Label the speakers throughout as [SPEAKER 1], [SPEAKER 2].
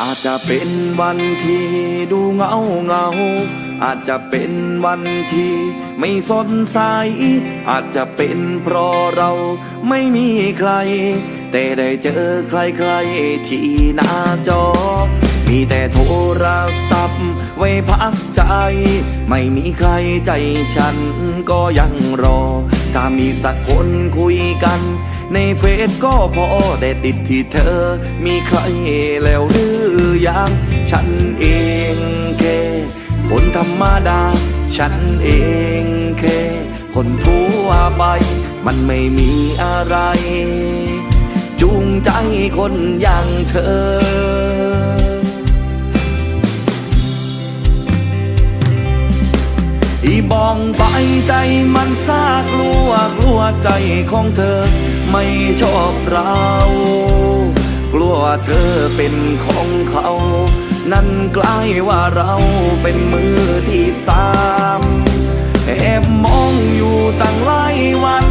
[SPEAKER 1] อาจจะเป็นวันที่ดูเงาเงา อาจจะเป็นวันที่ไม่สดใส อาจจะเป็นเพราะเราไม่มีใคร แต่ได้เจอใครๆที่หน้าจอ มีแต่โทรศัพท์ไว้พักใจ ไม่มีใครใจฉันก็ยังรอ ถ้ามีสักคนคุยกัน ในเฟซก็พอแต่ติดที่เธอ มีใครแล้วหรือยัง ฉันเองแค่คนธรรมดา ฉันเองแค่คนทั่วไป มันไม่มีอะไร จูงใจคนอย่างเธอ บองไปใจมันซากกลัวกลัวใจของเธอ ไม่ชอบเรา กลัวเธอเป็นของเขา นั่นกลายว่าเราเป็นมือที่สามแอบมองอยู่ตั้งหลายวัน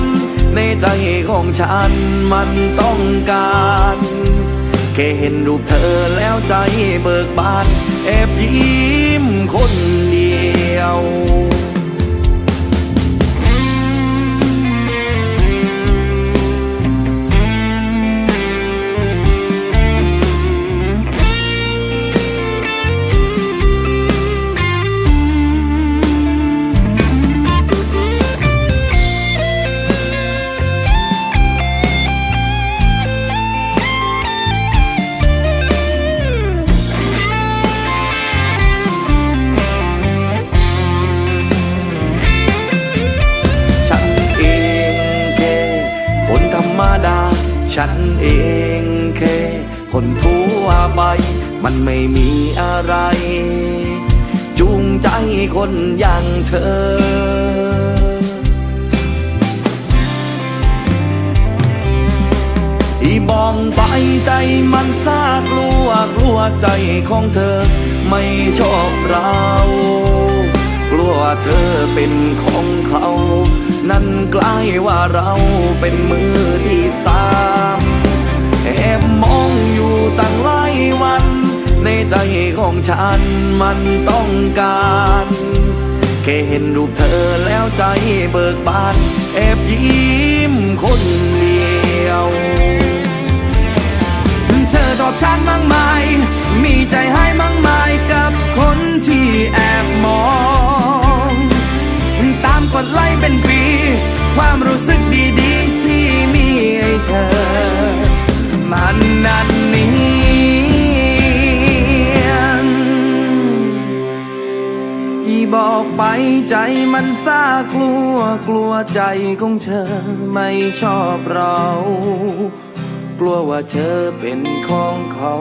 [SPEAKER 1] ในใจของฉันมันต้องการแค่เห็นรูปเธอแล้วใจเบิกบาน แอบยิ้มคนเดียว ธรรมดา ฉันเองแค่คนทั่วไป มันไม่มีอะไร จูงใจคนอย่างเธออีบองไปใจมันซากกลัวกลัวใจของเธอ ไม่ชอบเรา กลัวเธอเป็นของเขา นั่นกลายว่าเราเป็นมือที่สามแอบมองอยู่ตั้งหลายวัน ในใจของฉันมันต้องการแค่เห็นรูปเธอแล้วใจเบิกบาน แอบยิ้มคนเดียว
[SPEAKER 2] เธอชอบฉันมากมาย มีใจให้มากมายกับคนที่แอบมอง ตามกดไลค์เป็น ไปใจมันซากลัวกลัวใจของเธอไม่ชอบเรา กลัวว่าเธอเป็นของเขา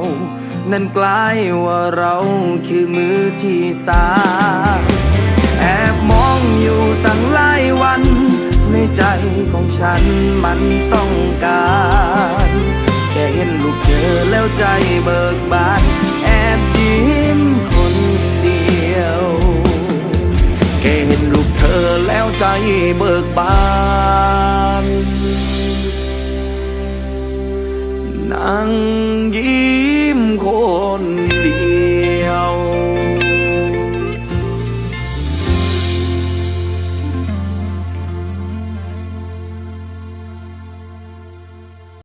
[SPEAKER 2] นั่นกลายว่าเราคือมือที่สามแอบมองอยู่ตั้งหลายวัน ในใจของฉันมันต้องการแค่เห็นลูกเธอแล้วใจเบิกบาน แอบยิ้ม
[SPEAKER 1] ใจเบิกบานนั่งยิ้